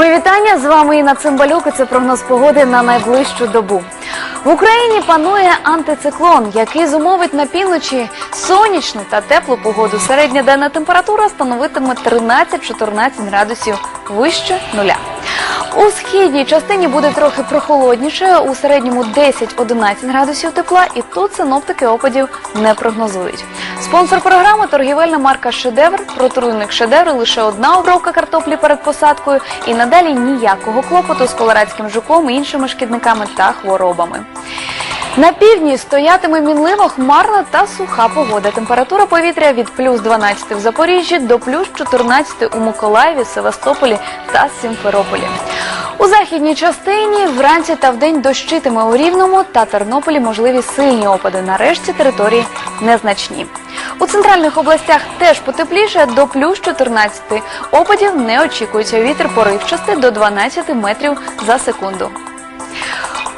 Мої вітання з вами Інна Цимбалюк. і Це прогноз погоди на найближчу добу. В Україні панує антициклон, який зумовить на півночі сонячну та теплу погоду. Середня денна температура становитиме 13-14 градусів вище нуля. У східній частині буде трохи прохолодніше, у середньому 10-11 градусів тепла, і тут синоптики опадів не прогнозують. Спонсор програми торгівельна марка Шедевр. Протруйник шедевр лише одна обробка картоплі перед посадкою, і надалі ніякого клопоту з колорадським жуком іншими шкідниками та хворобами. На півдні стоятиме мінливо хмарна та суха погода. Температура повітря від плюс 12 в Запоріжжі до плюс 14 у Миколаєві, Севастополі та Сімферополі. У західній частині вранці та вдень дощитиме у Рівному та Тернополі можливі сильні опади. На решті території незначні. У центральних областях теж потепліше до плюс 14. Опадів не очікується. Вітер поривчастий до 12 метрів за секунду.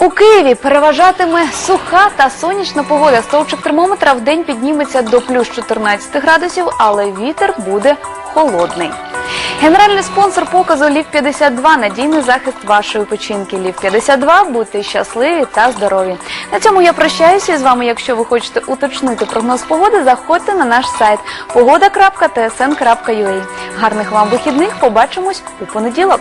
У Києві переважатиме суха та сонячна погода. Стовпчик термометра в день підніметься до плюс 14 градусів, але вітер буде холодний. Генеральний спонсор показу Лів 52 надійний захист вашої печінки. Лів 52 будьте щасливі та здорові. На цьому я прощаюся з вами. Якщо ви хочете уточнити прогноз погоди, заходьте на наш сайт погода.tsn.ua. Гарних вам вихідних. Побачимось у понеділок.